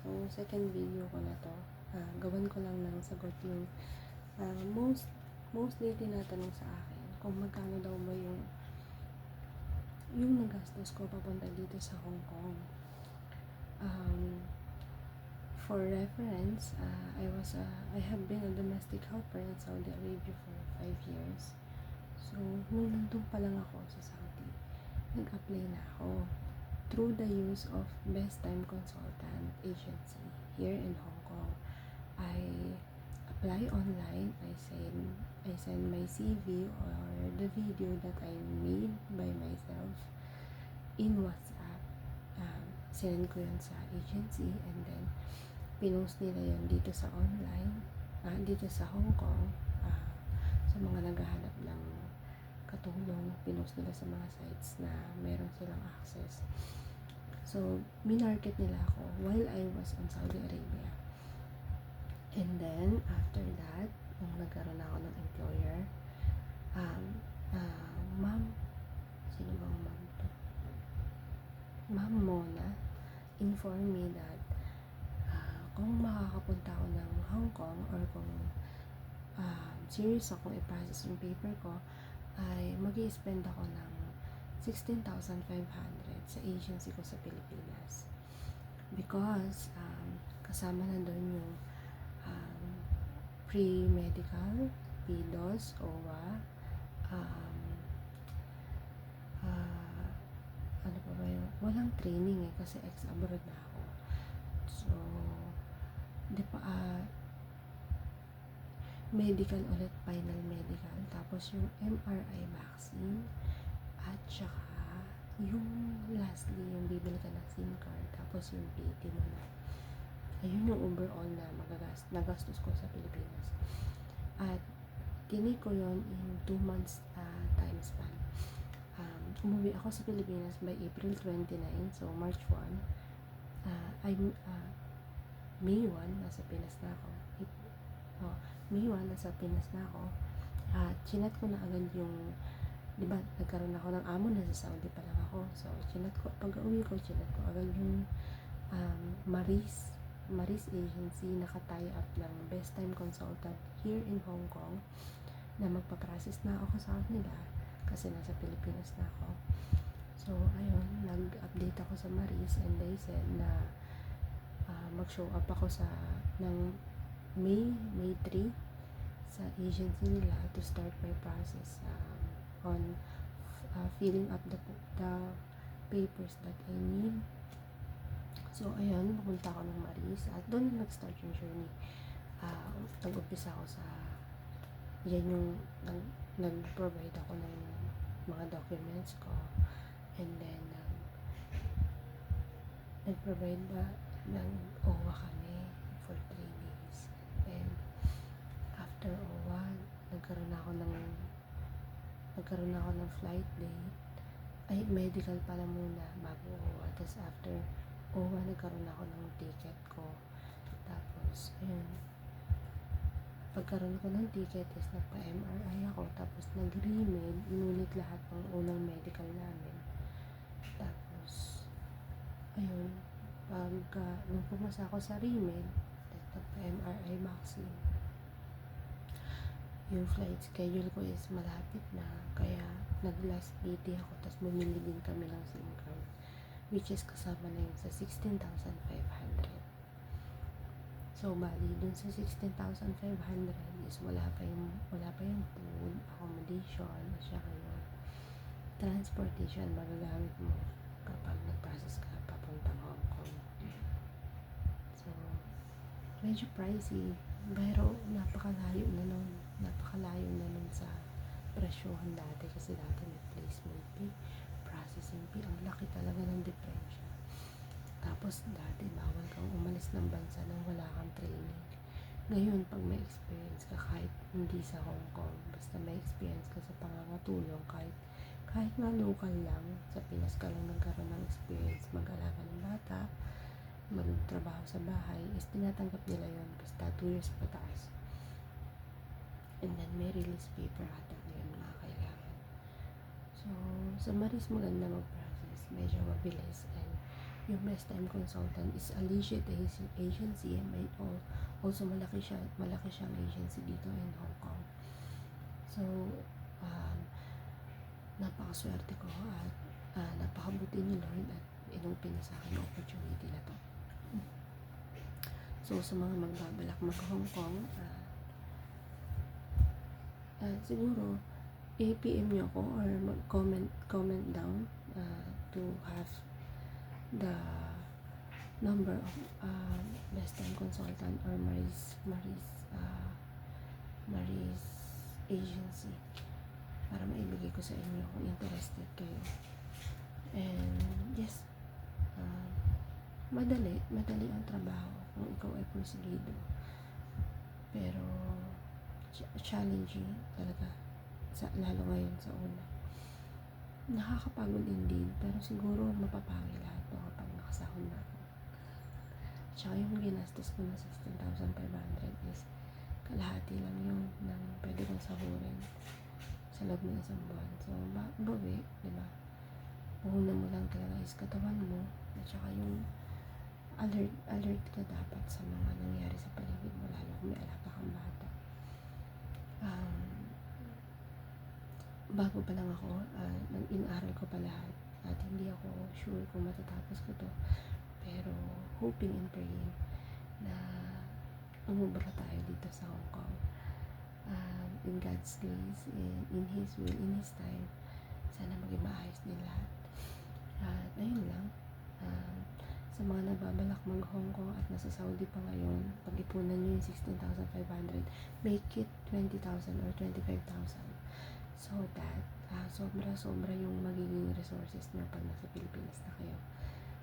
So, second video ko na to. Ah, gawan ko lang ng sagot yung ah, most mostly tinatanong sa akin kung magkano daw ba yung yung nagastos ko papunta dito sa Hong Kong. Um, for reference, uh, I was a, I have been a domestic helper in Saudi Arabia for five years. So, nung nandun pa lang ako sa Saudi, nag-apply na ako through the use of Best Time Consultant Agency here in Hong Kong. I apply online, I send I send my CV or the video that I made by myself in WhatsApp. Um, send ko yun sa agency and then pinost nila yun dito sa online, ah, dito sa Hong Kong, ah, sa mga naghahanap katulong, pinost nila sa mga sites na meron silang access. So, minarket nila ako while I was in Saudi Arabia. And then, after that, nung nagkaroon ako ng employer, um, ah, ma'am, sino bang ma'am to? Ma'am Mona informed me that ah, kung makakapunta ako ng Hong Kong or kung ah, serious ako i-process yung paper ko, ay mag spend ako ng 16,500 sa agency ko sa Pilipinas. Because um, kasama na doon yung um, pre-medical, PDOS, OWA, um, ah, ano pa ba yun? Walang training eh kasi ex-abroad na ako. So, di pa, ah, medical ulit, final medical. Tapos yung MRI vaccine. At saka, yung lastly, yung bibili ka ng SIM card. Tapos yung PT mo na. Ayun yung overall na magagas, nagastos ko sa Pilipinas. At tinik ko yon in 2 months ah, time span. Um, umuwi ako sa Pilipinas by April 29, so March 1. Ah, I'm, ah, May 1, nasa Pinas na ako. 1, nasa Pinas na ako. At chinat ko na agad yung, di ba, nagkaroon ako ng amo, nasa Saudi pa lang ako. So, chinat ko, pag uwi ko, chinat ko agad yung um, Maris, Maris Agency, nakatie up ng Best Time Consultant here in Hong Kong na magpa-process na ako sa kanila kasi nasa Pilipinas na ako. So, ayun, nag-update ako sa Maris and they said na ah, mag-show up ako sa ng May, May 3 sa agency nila to start my process um, on uh, filling up the, the papers that I need. So, ayun, pupunta ako ng Maris at doon na nag-start yung journey. Uh, nag-umpisa ako sa yan yung nag, nag-provide ako ng mga documents ko and then um, nag-provide na ng OWA kami for 3 days and after OWA nagkaroon ako ng nagkaroon ako ng flight date. Ay medical pala muna bago OWA tapos after OWA nagkaroon ako ng ticket ko. Tapos ayun. Pagkaroon ko ng ticket is nagpa-MRI ako tapos nag-remed inulit lahat ng unang medical namin. Tapos ayun pag uh, nung pumasa ako sa remed nagpa-MRI vaccine yung flight schedule ko is malapit na kaya nag last PT ako tapos bumili din kami ng SIM card which is kasama na yun sa 16,500 So, bali, dun sa 16,500 is wala pa yung, wala pa yung food, accommodation, at saka yung transportation magagamit mo kapag nag-process ka papuntang Hong Kong. So, medyo pricey, pero napakalayo na nun. Napakalayo na nun sa presyohan dati kasi dati may placement fee, processing fee, ang laki talaga ng diferensya. Tapos dati bawal kang umalis ng bansa nang wala kang training. Ngayon, pag may experience ka kahit hindi sa Hong Kong, basta may experience ka sa pangangatulong kahit kahit nga local lang, sa Pinas ka lang nagkaroon ng experience, mag-alaga ng bata, magtrabaho sa bahay, is tinatanggap nila yon basta 2 years pataas. And then may release paper ata yun mga kailangan. So, sa Maris maganda mag-process, medyo mabilis. And yung best time consultant is a legit ag- agency and also malaki siya malaki siyang agency dito in Hong Kong. So um, napakaswerte ko at ah, napakabuti ni Lord at inupin niya sa akin yung opportunity na to. So sa mga magbabalak mag Hong Kong ah, ah, siguro i-PM niyo ako or mag-comment comment down uh, to have the number of uh, best time consultant or Maris Maris uh, Maris agency para maibigay ko sa inyo kung interested kayo. And yes uh, madali madali ang trabaho kung ikaw ay porsigido pero challenging talaga sa, lalo ngayon sa una. Nakakapagod indeed pero siguro mapapangil lahat no kapag nakasahod na ako. Tsaka yung ginastos ko na 16,500 is kalahati lang yun ng pwede kong sahurin sa loob ng isang buwan. So ba- bawi di ba? Puhunan mo lang talaga is katawan mo at saka yung alert alert ka dapat sa mga nangyari sa paligid mo lalo kung may alaga kang bata um, bago pa lang ako, uh, nang inaral ko pa lahat at hindi ako sure kung matatapos ko to. Pero hoping and praying na umubra tayo dito sa Hong Kong. Um, in God's grace in, in His will, in His time sana maging maayos din lahat. At ayun lang. Um, sa mga nagbabalak mag Hong Kong at nasa Saudi pa ngayon pag-ipunan nyo yung 16,500 make it 20,000 or 25,000 so that ah, sobra-sobra yung magiging resources nyo pag nasa Pilipinas na kayo.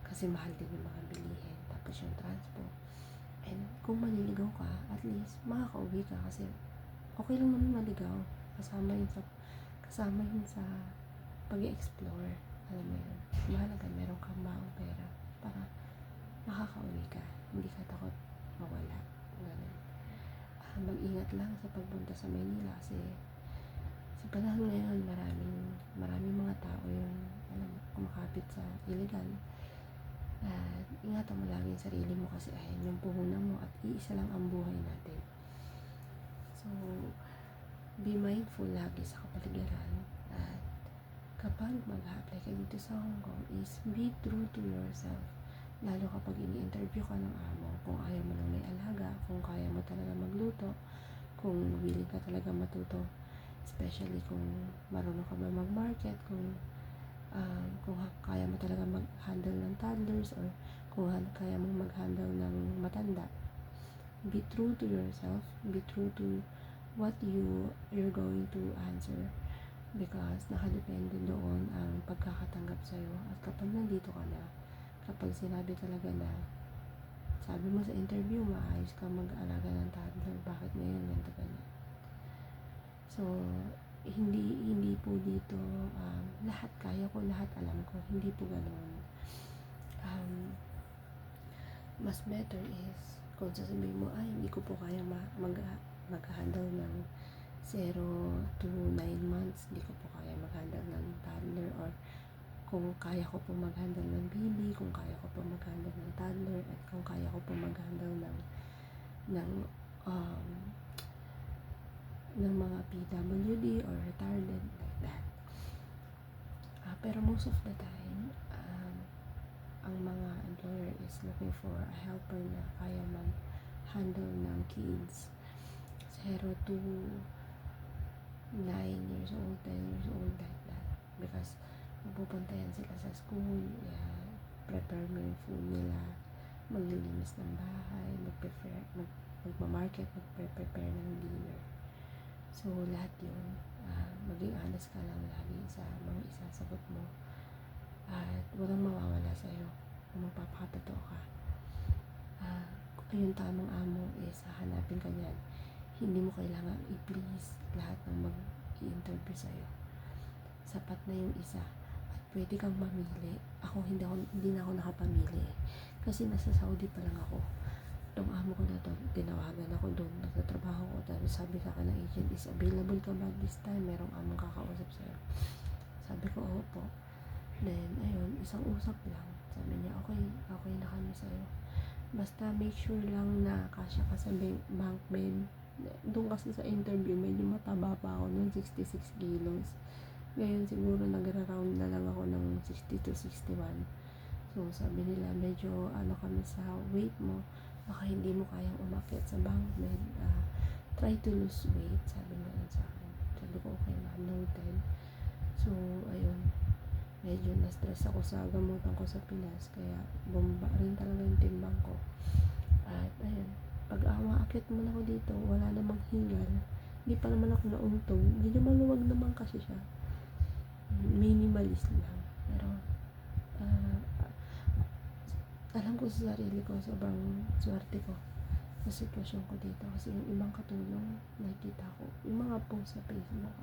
Kasi mahal din yung mga bilihin tapos yung transport. And kung maniligaw ka at least makakauwi ka kasi okay lang naman maligaw. Kasama yun sa kasama yun sa pag-explore alam mo yun mahalaga meron kang maong pera para makakauwi ka. Hindi ka takot mawala. Ganun. Ah, mag-ingat lang sa pagpunta sa Maynila kasi sa panahon ngayon maraming maraming mga tao yung alam kumakapit sa illegal at ingatan mo lagi yung sarili mo kasi ayan yung puhunan mo at iisa lang ang buhay natin. So be mindful lagi sa kapaligiran at kapag mag-apply ka dito sa Hong Kong is be true to yourself lalo kapag ini-interview ka ng amo kung ayaw mo lang may alaga kung kaya mo talaga magluto kung willing ka talaga matuto especially kung marunong ka ba mag-market kung um, kung kaya mo talaga mag-handle ng toddlers or kung kaya mo mag-handle ng matanda. Be true to yourself be true to what you you're going to answer because nakadepende doon ang pagkakatanggap sa'yo at kapag nandito ka na kapag sinabi talaga na sabi mo sa interview maayos ka mag-alaga ng toddler bakit ngayon ganito ganyan so hindi hindi po dito um, lahat kaya ko lahat alam ko hindi po ganoon um, mas better is kung sasabihin mo ay hindi ko po kaya ma- mag mag-handle ng 0 to 9 months hindi ko po kaya mag-handle ng toddler or kung kaya ko po mag-handle ng baby, kung kaya ko po mag-handle ng toddler, at kung kaya ko po mag-handle ng ng um, ng mga PWD or retarded like that. Ah, pero most of the time, um, ang mga employer is looking for a helper na kaya mag-handle ng kids 0 to 9 years old, 10 years old pupunta yan sila sa school, yeah, prepare mo yung food nila, maglilinis ng bahay, mag-prepare, mag, magmamarket, mag-prepare ng dinner. So, lahat yun, ah, maging honest ka lang lagi sa mga isasagot mo. At walang mawawala sa'yo kung magpapakatotoo ka. Ah, yung tamang amo is hahanapin ka niyan. Hindi mo kailangan i-please lahat ng mag-i-interview sa'yo. Sapat na yung isa pwede kang mamili. Ako hindi ako hindi na ako nakapamili. Kasi nasa Saudi pa lang ako. Itong amo ko na to, tinawagan ako doon, nagtatrabaho ko. Tapos sabi sa akin ng agent, is available ka ba this time? Merong among kakausap sa'yo. Sabi ko, oo po. Then, ayun, isang usap lang. Sabi niya, okay, okay na kami sa'yo. Basta make sure lang na kasya ka sa bank, babe. Doon kasi sa interview, medyo mataba pa ako noon, 66 kilos. Ngayon siguro nagra-round na lang ako ng 60 to 61. So sabi nila, medyo ano kami sa weight mo, baka hindi mo kayang umakyat sa bank bed. Ah, try to lose weight, sabi nila sa akin. Sabi ko, okay ma'am, noted. So, ayun, medyo na-stress ako sa gamutan ko sa Pinas, kaya bumaba rin talaga yung timbang ko. At ayun, pag umaakit mo na ako dito, wala namang hingal. Hindi pa naman ako nauntog. Medyo maluwag naman kasi siya. Minimalist lang. Pero, ah, alam ko sa sarili ko, sobrang swerte ko sa sitwasyon ko dito. Kasi yung ibang katulong, nakikita ko. Yung mga post sa Facebook,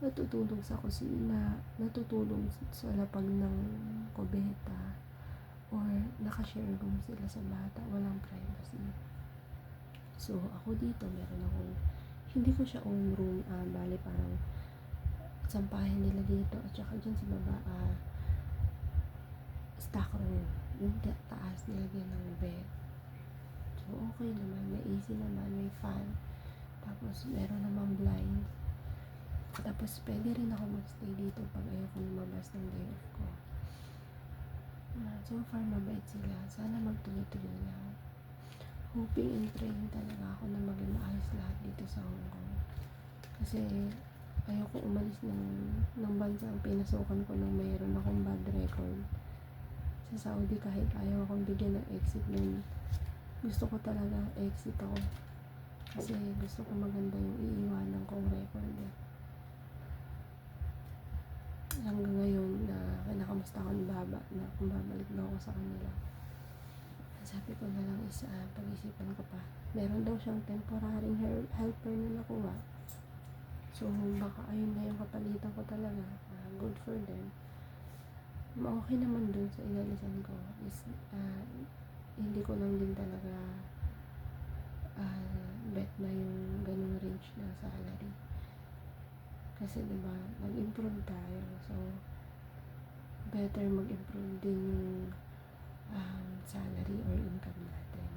natutulog sa kusina, natutulog sa lapag ng kubeta, or nakashare room sila sa bata, walang privacy. So, ako dito, meron akong, hindi ko siya own room, ah, bali parang sampahin nila dito, at saka dyan sa baba, ah, stock room, yung ta- taas nilagyan ng bed. So, okay naman, may AC naman, may fan, tapos meron naman blind, tapos, pwede rin ako magstay dito pag ayoko lumabas ng day off ko. Ah, so far, mabait sila. Sana magtuloy-tuloy lang. Hoping and praying talaga ako na maging maayos lahat dito sa Hong Kong. Kasi, ayoko umalis ng, ng bansa ang pinasukan ko nang mayroon akong bad record. Sa Saudi, kahit ayaw akong bigyan ng exit nun, gusto ko talaga exit ako. Kasi gusto ko maganda yung iiwanan kong record. Hanggang ngayon na kinakamusta ako ni Baba na kung babalik na ako sa kanila. Sabi ko na lang is uh, pag-isipan ko pa. Meron daw siyang temporary her- helper na nakuha. So, baka ayun na yung kapalitan ko talaga. Uh, good for them. Okay naman dun sa inalisan ko is uh, hindi ko lang din talaga uh, bet na yung ganung range na salary. Kasi diba, nag-improve tayo. So, better mag-improve din yung um, salary or income natin.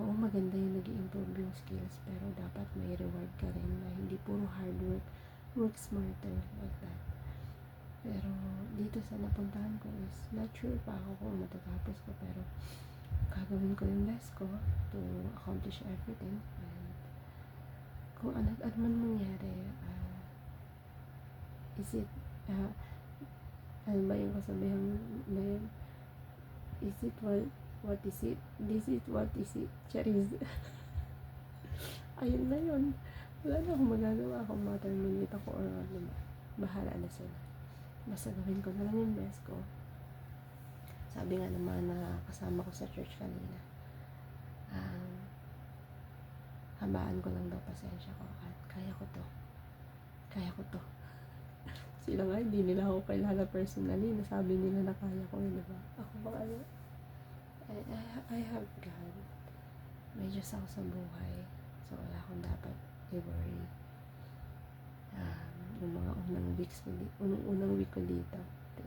Oo, maganda yung nag improve yung skills, pero dapat may reward ka rin na hindi puro hard work. Work smarter, like that. Pero, dito sa napuntahan ko is, not sure pa ako kung matatapos ko, pero gagawin ko yung best ko to accomplish everything. And, kung ano, ano man mangyari, uh, is it, uh, ano ba yung kasabihan yun? Is it what, what is it? This is what is it? Charis. Ayun na yun. Wala na akong magagawa kung ma-terminate ako or ano ba. Bahala na sila. Basta gawin ko na lang yung best ko. Sabi nga naman na kasama ko sa church kanina. Um, habaan ko lang daw pasensya ko at kaya ko to. Kaya ko to. Sila nga, hindi nila ako kilala personally. Nasabi nila na kaya ko, di ba? Ako ba ano? I, I, I have God. May Diyos ako sa buhay. So, wala akong dapat i-worry. Yung mga unang weeks ko dito, unang, unang week ko dito,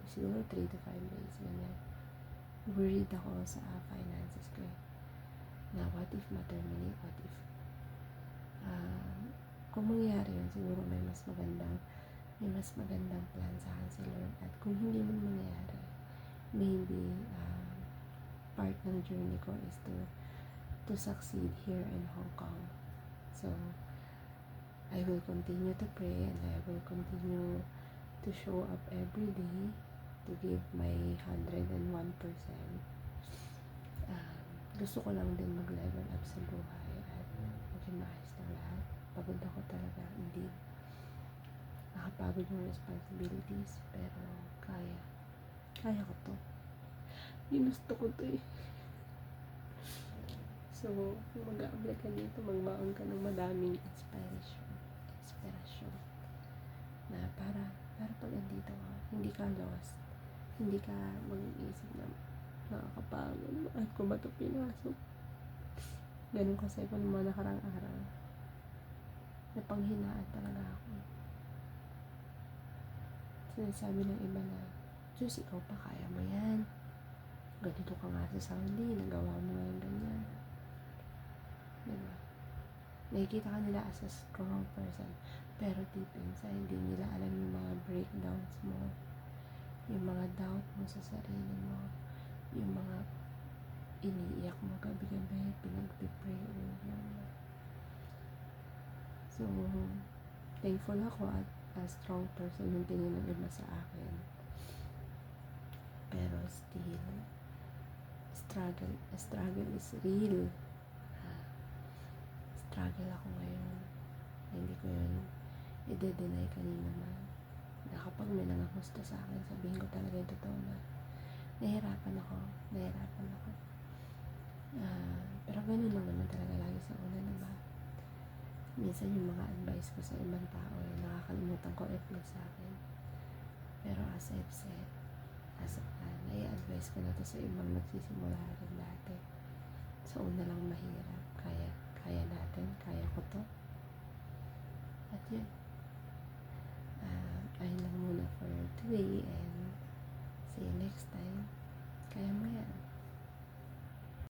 siguro 3 to 5 days, ganyan. Worried ako sa uh, finances ko. eh. Na what if ma-terminate? What if uh, kung mangyari yun, siguro may mas magandang may mas magandang plan sa akin. At kung hindi man mangyari, maybe uh, part ng journey ko is to to succeed here in Hong Kong. So, I will continue to pray and I will continue to show up every day to give my 101%. Um, gusto ko lang din mag-level up sa buhay at maging maayos ng lahat. Pagod ako talaga, indeed. Nakapagod yung responsibilities, pero kaya. Kaya ko to. Ginusto ko to eh. So, kung mag-apply ka dito, magbaon ka ng madaming. Inspiration. Na para, para pag andito ka, hindi ka lost. Hindi ka mag-iisip na nakakapagod. At ko ba ito pinasok? Ganun kasi ko ng mga nakarang araw. Napanghinaan talaga ako. Sinasabi ng iba na Diyos, ikaw pa, kaya mo yan. Ganito ka nga sa Saudi, nagawa mo nga yung ganyan. Diba? Nakikita ka nila as a strong person. Pero deep inside, hindi nila alam yung mga breakdowns mo. Yung mga doubt mo sa sarili mo. Yung mga iniiyak mo gabi-gabi, pinagpipray over mo. So, thankful ako at a strong person yung tingin ng iba sa akin. Pero still, struggle, struggle is real. Struggle ako ngayon. Hindi ko yun i-deny kanina man. Na kapag may nangamusta sa akin, sabihin ko talaga yung totoo na nahirapan ako. Nahirapan ako. Ah, pero ganun lang naman talaga lagi sa una na ba? Minsan yung mga advice ko sa ibang tao, eh, nakakalimutan ko i-apply sa akin. Pero as I've said, as uh, nai-advise ko na to sa ibang nagsisimula rin dati. Sa una lang mahirap. Kaya, kaya natin. Kaya ko to. At yun ayun lang muna for today and see you next time.